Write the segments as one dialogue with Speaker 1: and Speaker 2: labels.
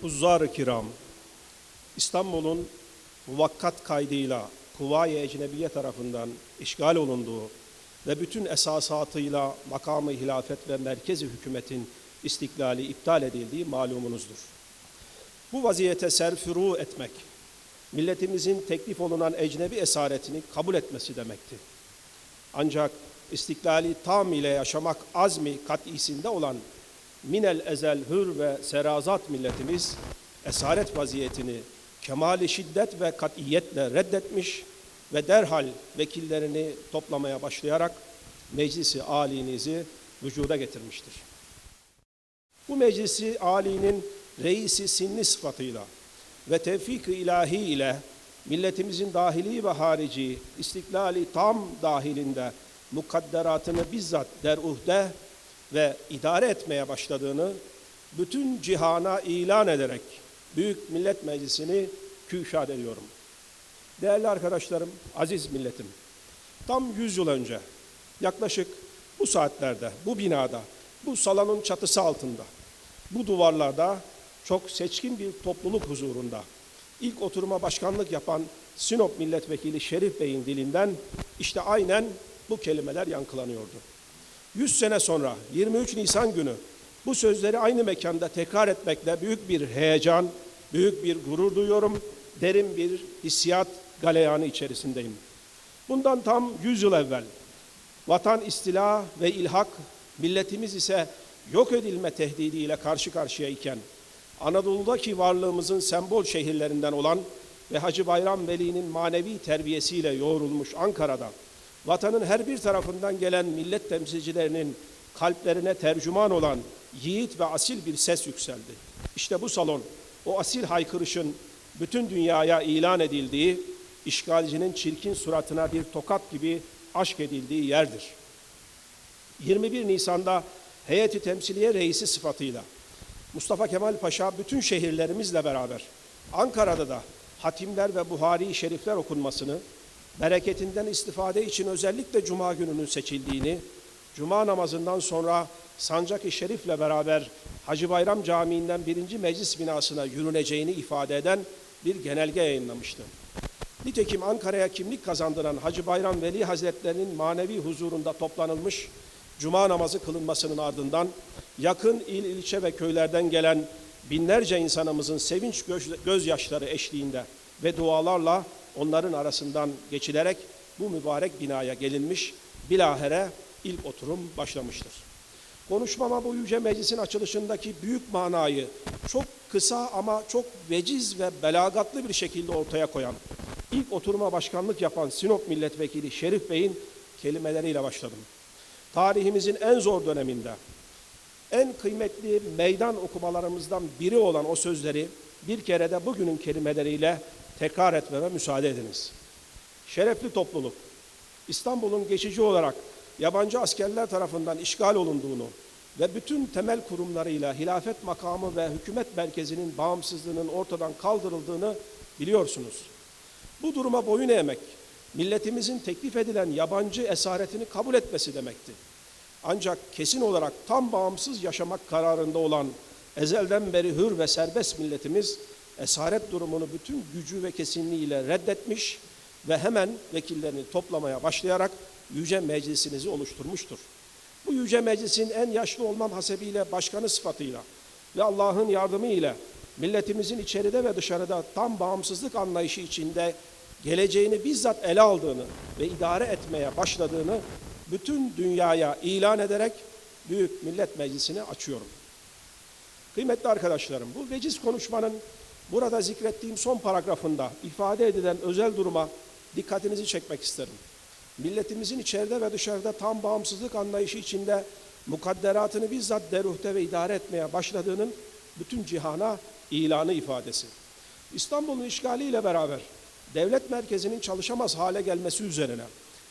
Speaker 1: Huzzar-ı kiram, İstanbul'un muvakkat kaydıyla Kuvayi Ecnebiye tarafından işgal olunduğu ve bütün esasatıyla makamı hilafet ve merkezi hükümetin istiklali iptal edildiği malumunuzdur. Bu vaziyete serfuru etmek, milletimizin teklif olunan ecnebi esaretini kabul etmesi demekti. Ancak istiklali tam ile yaşamak azmi kat'isinde olan minel ezel hür ve serazat milletimiz esaret vaziyetini kemali şiddet ve katiyetle reddetmiş ve derhal vekillerini toplamaya başlayarak meclisi alinizi vücuda getirmiştir. Bu meclisi alinin reisi sinni sıfatıyla ve tevfik-i ilahi ile milletimizin dahili ve harici istiklali tam dahilinde mukadderatını bizzat deruhde ve idare etmeye başladığını bütün cihana ilan ederek Büyük Millet Meclisi'ni küşad ediyorum. Değerli arkadaşlarım, aziz milletim, tam 100 yıl önce yaklaşık bu saatlerde, bu binada, bu salonun çatısı altında, bu duvarlarda çok seçkin bir topluluk huzurunda ilk oturuma başkanlık yapan Sinop Milletvekili Şerif Bey'in dilinden işte aynen bu kelimeler yankılanıyordu. 100 sene sonra 23 Nisan günü bu sözleri aynı mekanda tekrar etmekle büyük bir heyecan, büyük bir gurur duyuyorum. Derin bir hissiyat galeyanı içerisindeyim. Bundan tam 100 yıl evvel vatan istila ve ilhak, milletimiz ise yok edilme tehdidiyle karşı karşıya iken Anadolu'daki varlığımızın sembol şehirlerinden olan ve Hacı Bayram Veli'nin manevi terbiyesiyle yoğrulmuş Ankara'da vatanın her bir tarafından gelen millet temsilcilerinin kalplerine tercüman olan yiğit ve asil bir ses yükseldi. İşte bu salon o asil haykırışın bütün dünyaya ilan edildiği, işgalcinin çirkin suratına bir tokat gibi aşk edildiği yerdir. 21 Nisan'da heyeti temsiliye reisi sıfatıyla Mustafa Kemal Paşa bütün şehirlerimizle beraber Ankara'da da hatimler ve Buhari şerifler okunmasını, bereketinden istifade için özellikle Cuma gününün seçildiğini, Cuma namazından sonra Sancak-ı Şerif'le beraber Hacı Bayram Camii'nden birinci meclis binasına yürüneceğini ifade eden bir genelge yayınlamıştı. Nitekim Ankara'ya kimlik kazandıran Hacı Bayram Veli Hazretlerinin manevi huzurunda toplanılmış Cuma namazı kılınmasının ardından yakın il, ilçe ve köylerden gelen binlerce insanımızın sevinç göz, gözyaşları eşliğinde ve dualarla onların arasından geçilerek bu mübarek binaya gelinmiş, bilahere ilk oturum başlamıştır. Konuşmama bu yüce meclisin açılışındaki büyük manayı çok kısa ama çok veciz ve belagatlı bir şekilde ortaya koyan, ilk oturuma başkanlık yapan Sinop Milletvekili Şerif Bey'in kelimeleriyle başladım. Tarihimizin en zor döneminde, en kıymetli meydan okumalarımızdan biri olan o sözleri bir kere de bugünün kelimeleriyle tekrar etmeme müsaade ediniz. Şerefli topluluk, İstanbul'un geçici olarak yabancı askerler tarafından işgal olunduğunu ve bütün temel kurumlarıyla hilafet makamı ve hükümet merkezinin bağımsızlığının ortadan kaldırıldığını biliyorsunuz. Bu duruma boyun eğmek, milletimizin teklif edilen yabancı esaretini kabul etmesi demekti. Ancak kesin olarak tam bağımsız yaşamak kararında olan ezelden beri hür ve serbest milletimiz esaret durumunu bütün gücü ve kesinliğiyle reddetmiş ve hemen vekillerini toplamaya başlayarak yüce meclisinizi oluşturmuştur. Bu yüce meclisin en yaşlı olmam hasebiyle başkanı sıfatıyla ve Allah'ın yardımı ile milletimizin içeride ve dışarıda tam bağımsızlık anlayışı içinde geleceğini bizzat ele aldığını ve idare etmeye başladığını bütün dünyaya ilan ederek Büyük Millet Meclisi'ni açıyorum. Kıymetli arkadaşlarım, bu veciz konuşmanın burada zikrettiğim son paragrafında ifade edilen özel duruma dikkatinizi çekmek isterim. Milletimizin içeride ve dışarıda tam bağımsızlık anlayışı içinde mukadderatını bizzat deruhte ve idare etmeye başladığının bütün cihana ilanı ifadesi. İstanbul'un işgaliyle beraber devlet merkezinin çalışamaz hale gelmesi üzerine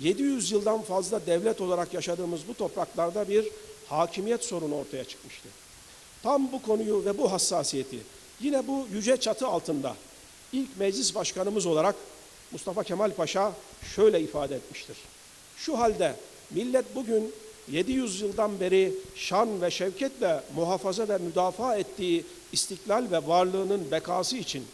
Speaker 1: 700 yıldan fazla devlet olarak yaşadığımız bu topraklarda bir hakimiyet sorunu ortaya çıkmıştı. Tam bu konuyu ve bu hassasiyeti yine bu yüce çatı altında ilk meclis başkanımız olarak Mustafa Kemal Paşa şöyle ifade etmiştir. Şu halde millet bugün 700 yıldan beri şan ve şevketle muhafaza ve müdafaa ettiği istiklal ve varlığının bekası için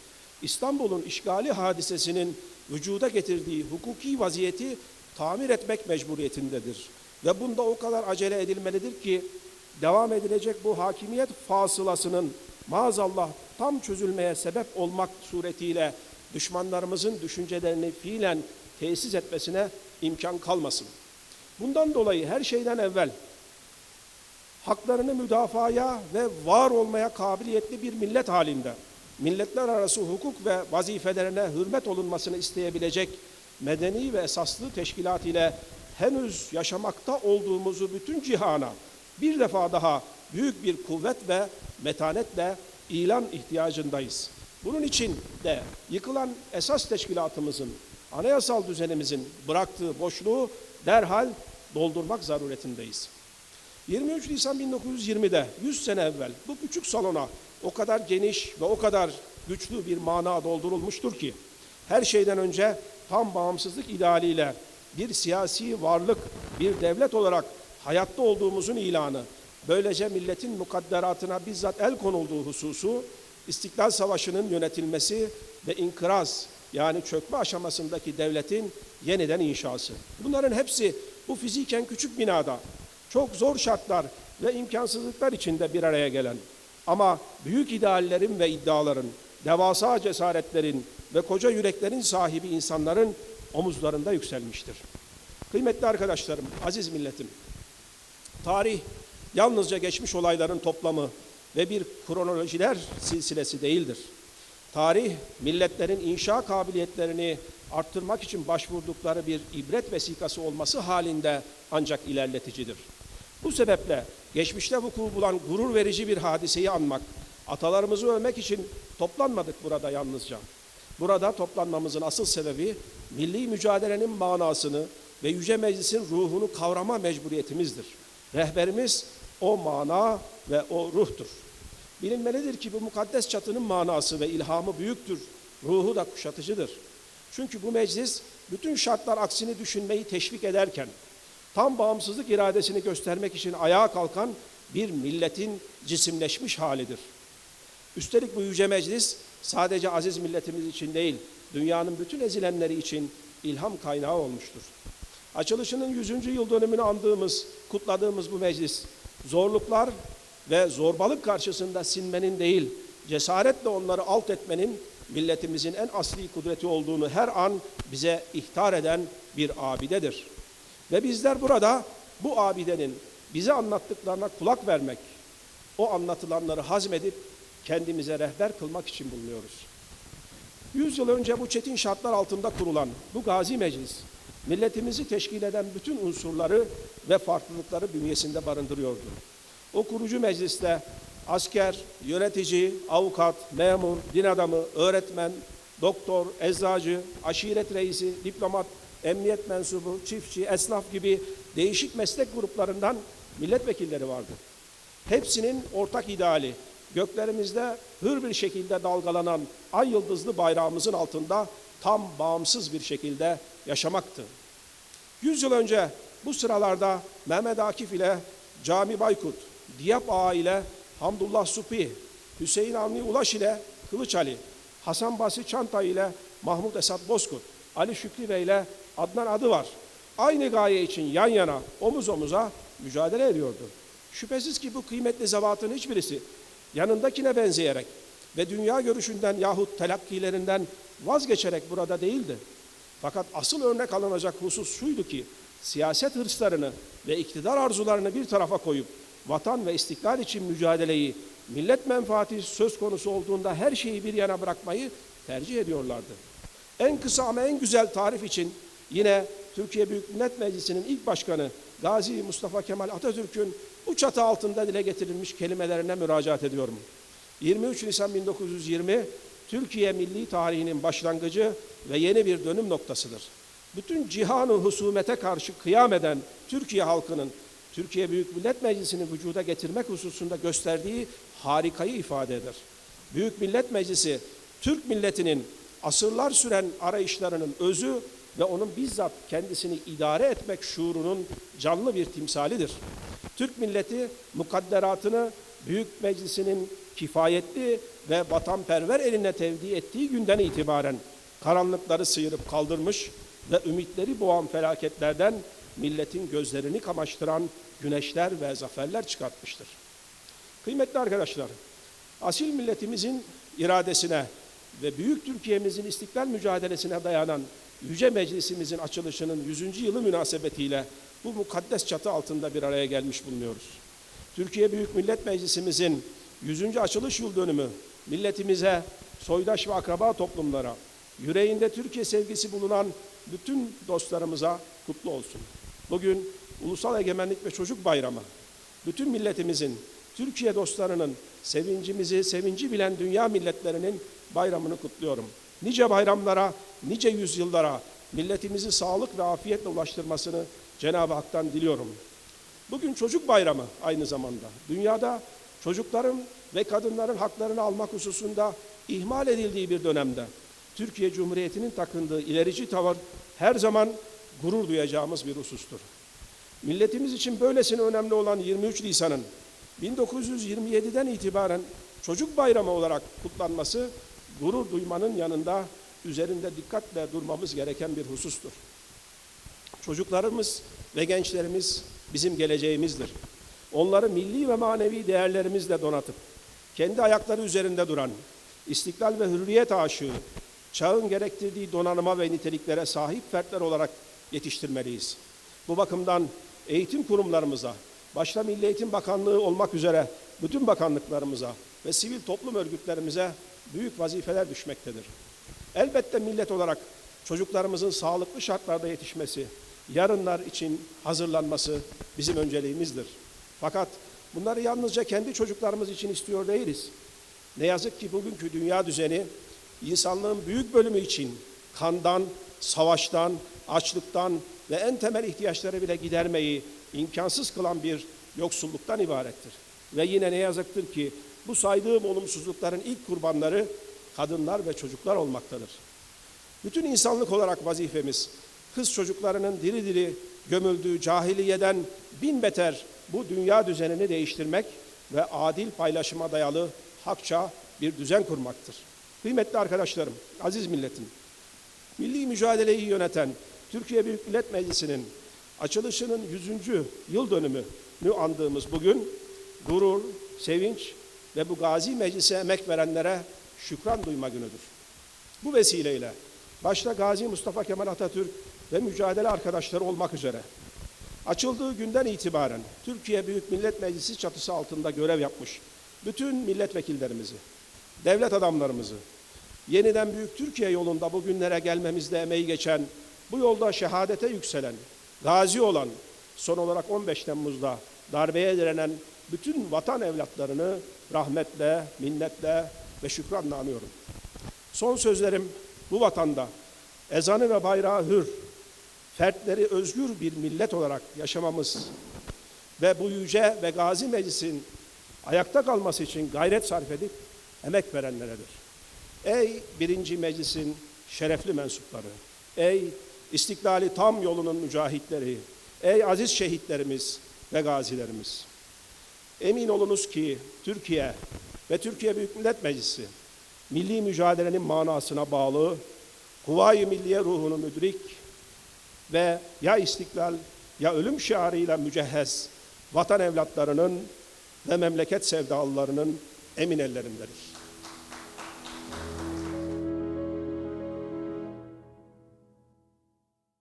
Speaker 1: İstanbul'un işgali hadisesinin vücuda getirdiği hukuki vaziyeti tamir etmek mecburiyetindedir. Ve bunda o kadar acele edilmelidir ki devam edilecek bu hakimiyet fasılasının maazallah tam çözülmeye sebep olmak suretiyle düşmanlarımızın düşüncelerini fiilen tesis etmesine imkan kalmasın. Bundan dolayı her şeyden evvel haklarını müdafaya ve var olmaya kabiliyetli bir millet halinde milletler arası hukuk ve vazifelerine hürmet olunmasını isteyebilecek medeni ve esaslı teşkilat ile henüz yaşamakta olduğumuzu bütün cihana bir defa daha büyük bir kuvvet ve metanetle ilan ihtiyacındayız. Bunun için de yıkılan esas teşkilatımızın, anayasal düzenimizin bıraktığı boşluğu derhal doldurmak zaruretindeyiz. 23 Nisan 1920'de 100 sene evvel bu küçük salona o kadar geniş ve o kadar güçlü bir mana doldurulmuştur ki her şeyden önce tam bağımsızlık idealiyle bir siyasi varlık, bir devlet olarak hayatta olduğumuzun ilanı, böylece milletin mukadderatına bizzat el konulduğu hususu, İstiklal Savaşı'nın yönetilmesi ve inkıraz yani çökme aşamasındaki devletin yeniden inşası. Bunların hepsi bu fiziken küçük binada çok zor şartlar ve imkansızlıklar içinde bir araya gelen ama büyük ideallerin ve iddiaların, devasa cesaretlerin ve koca yüreklerin sahibi insanların omuzlarında yükselmiştir. Kıymetli arkadaşlarım, aziz milletim, tarih yalnızca geçmiş olayların toplamı ve bir kronolojiler silsilesi değildir. Tarih, milletlerin inşa kabiliyetlerini arttırmak için başvurdukları bir ibret vesikası olması halinde ancak ilerleticidir. Bu sebeple geçmişte vuku bulan gurur verici bir hadiseyi anmak, atalarımızı övmek için toplanmadık burada yalnızca. Burada toplanmamızın asıl sebebi milli mücadelenin manasını ve Yüce Meclis'in ruhunu kavrama mecburiyetimizdir. Rehberimiz o mana ve o ruhtur. Bilinmelidir ki bu mukaddes çatının manası ve ilhamı büyüktür, ruhu da kuşatıcıdır. Çünkü bu meclis bütün şartlar aksini düşünmeyi teşvik ederken, tam bağımsızlık iradesini göstermek için ayağa kalkan bir milletin cisimleşmiş halidir. Üstelik bu yüce meclis sadece aziz milletimiz için değil, dünyanın bütün ezilenleri için ilham kaynağı olmuştur. Açılışının 100. yıl dönümünü andığımız, kutladığımız bu meclis, zorluklar ve zorbalık karşısında sinmenin değil, cesaretle onları alt etmenin milletimizin en asli kudreti olduğunu her an bize ihtar eden bir abidedir. Ve bizler burada bu abidenin bize anlattıklarına kulak vermek, o anlatılanları hazmedip kendimize rehber kılmak için bulunuyoruz. Yüz yıl önce bu çetin şartlar altında kurulan bu gazi meclis, milletimizi teşkil eden bütün unsurları ve farklılıkları bünyesinde barındırıyordu. O kurucu mecliste asker, yönetici, avukat, memur, din adamı, öğretmen, doktor, eczacı, aşiret reisi, diplomat, emniyet mensubu, çiftçi, esnaf gibi değişik meslek gruplarından milletvekilleri vardı. Hepsinin ortak ideali, göklerimizde hür bir şekilde dalgalanan ay yıldızlı bayrağımızın altında tam bağımsız bir şekilde yaşamaktı. Yüz yıl önce bu sıralarda Mehmet Akif ile Cami Baykut, Diyap Ağa ile Hamdullah Supi, Hüseyin Avni Ulaş ile Kılıç Ali, Hasan Basri Çanta ile Mahmut Esat Bozkurt, Ali Şükrü Bey ile Adnan Adı var. Aynı gaye için yan yana, omuz omuza mücadele ediyordu. Şüphesiz ki bu kıymetli zevatın hiçbirisi yanındakine benzeyerek ve dünya görüşünden yahut telakkilerinden vazgeçerek burada değildi. Fakat asıl örnek alınacak husus şuydu ki siyaset hırslarını ve iktidar arzularını bir tarafa koyup vatan ve istiklal için mücadeleyi millet menfaati söz konusu olduğunda her şeyi bir yana bırakmayı tercih ediyorlardı. En kısa ama en güzel tarif için yine Türkiye Büyük Millet Meclisi'nin ilk başkanı Gazi Mustafa Kemal Atatürk'ün bu çatı altında dile getirilmiş kelimelerine müracaat ediyorum. 23 Nisan 1920 Türkiye milli tarihinin başlangıcı ve yeni bir dönüm noktasıdır. Bütün cihanı husumete karşı kıyam eden Türkiye halkının Türkiye Büyük Millet Meclisi'ni vücuda getirmek hususunda gösterdiği harikayı ifade eder. Büyük Millet Meclisi Türk milletinin asırlar süren arayışlarının özü ve onun bizzat kendisini idare etmek şuurunun canlı bir timsalidir. Türk milleti mukadderatını Büyük Meclisi'nin kifayetli ve vatanperver eline tevdi ettiği günden itibaren karanlıkları sıyırıp kaldırmış ve ümitleri boğan felaketlerden milletin gözlerini kamaştıran güneşler ve zaferler çıkartmıştır. Kıymetli arkadaşlar, asil milletimizin iradesine ve büyük Türkiye'mizin istiklal mücadelesine dayanan Yüce Meclisimizin açılışının 100. yılı münasebetiyle bu mukaddes çatı altında bir araya gelmiş bulunuyoruz. Türkiye Büyük Millet Meclisimizin 100. açılış yıl dönümü milletimize, soydaş ve akraba toplumlara, yüreğinde Türkiye sevgisi bulunan bütün dostlarımıza kutlu olsun. Bugün Ulusal Egemenlik ve Çocuk Bayramı, bütün milletimizin, Türkiye dostlarının sevincimizi, sevinci bilen dünya milletlerinin bayramını kutluyorum. Nice bayramlara, nice yüzyıllara milletimizi sağlık ve afiyetle ulaştırmasını Cenab-ı Hak'tan diliyorum. Bugün çocuk bayramı aynı zamanda. Dünyada çocukların ve kadınların haklarını almak hususunda ihmal edildiği bir dönemde Türkiye Cumhuriyeti'nin takındığı ilerici tavır her zaman gurur duyacağımız bir husustur. Milletimiz için böylesine önemli olan 23 Nisan'ın 1927'den itibaren çocuk bayramı olarak kutlanması gurur duymanın yanında üzerinde dikkatle durmamız gereken bir husustur. Çocuklarımız ve gençlerimiz bizim geleceğimizdir. Onları milli ve manevi değerlerimizle donatıp kendi ayakları üzerinde duran, istiklal ve hürriyet aşığı, çağın gerektirdiği donanıma ve niteliklere sahip fertler olarak yetiştirmeliyiz. Bu bakımdan eğitim kurumlarımıza, başta Milli Eğitim Bakanlığı olmak üzere bütün bakanlıklarımıza ve sivil toplum örgütlerimize büyük vazifeler düşmektedir. Elbette millet olarak çocuklarımızın sağlıklı şartlarda yetişmesi, yarınlar için hazırlanması bizim önceliğimizdir. Fakat bunları yalnızca kendi çocuklarımız için istiyor değiliz. Ne yazık ki bugünkü dünya düzeni insanlığın büyük bölümü için kandan, savaştan, açlıktan ve en temel ihtiyaçları bile gidermeyi imkansız kılan bir yoksulluktan ibarettir. Ve yine ne yazıktır ki bu saydığım olumsuzlukların ilk kurbanları kadınlar ve çocuklar olmaktadır. Bütün insanlık olarak vazifemiz kız çocuklarının diri diri gömüldüğü cahiliyeden bin beter bu dünya düzenini değiştirmek ve adil paylaşıma dayalı hakça bir düzen kurmaktır. Kıymetli arkadaşlarım, aziz milletim, milli mücadeleyi yöneten Türkiye Büyük Millet Meclisi'nin açılışının 100. yıl dönümünü andığımız bugün gurur, sevinç ve bu gazi meclise emek verenlere şükran duyma günüdür. Bu vesileyle başta Gazi Mustafa Kemal Atatürk ve mücadele arkadaşları olmak üzere açıldığı günden itibaren Türkiye Büyük Millet Meclisi çatısı altında görev yapmış bütün milletvekillerimizi, devlet adamlarımızı, yeniden Büyük Türkiye yolunda bugünlere gelmemizde emeği geçen, bu yolda şehadete yükselen, gazi olan, son olarak 15 Temmuz'da darbeye direnen bütün vatan evlatlarını rahmetle, minnetle ve şükranla anıyorum. Son sözlerim bu vatanda ezanı ve bayrağı hür, fertleri özgür bir millet olarak yaşamamız ve bu yüce ve gazi meclisin ayakta kalması için gayret sarf edip emek verenleredir. Ey birinci meclisin şerefli mensupları, ey istiklali tam yolunun mücahitleri, ey aziz şehitlerimiz ve gazilerimiz. Emin olunuz ki Türkiye ve Türkiye Büyük Millet Meclisi milli mücadelenin manasına bağlı, Kuvayi Milliye ruhunu müdrik ve ya istiklal ya ölüm şiarıyla mücehhez vatan evlatlarının ve memleket sevdalılarının emin ellerindedir.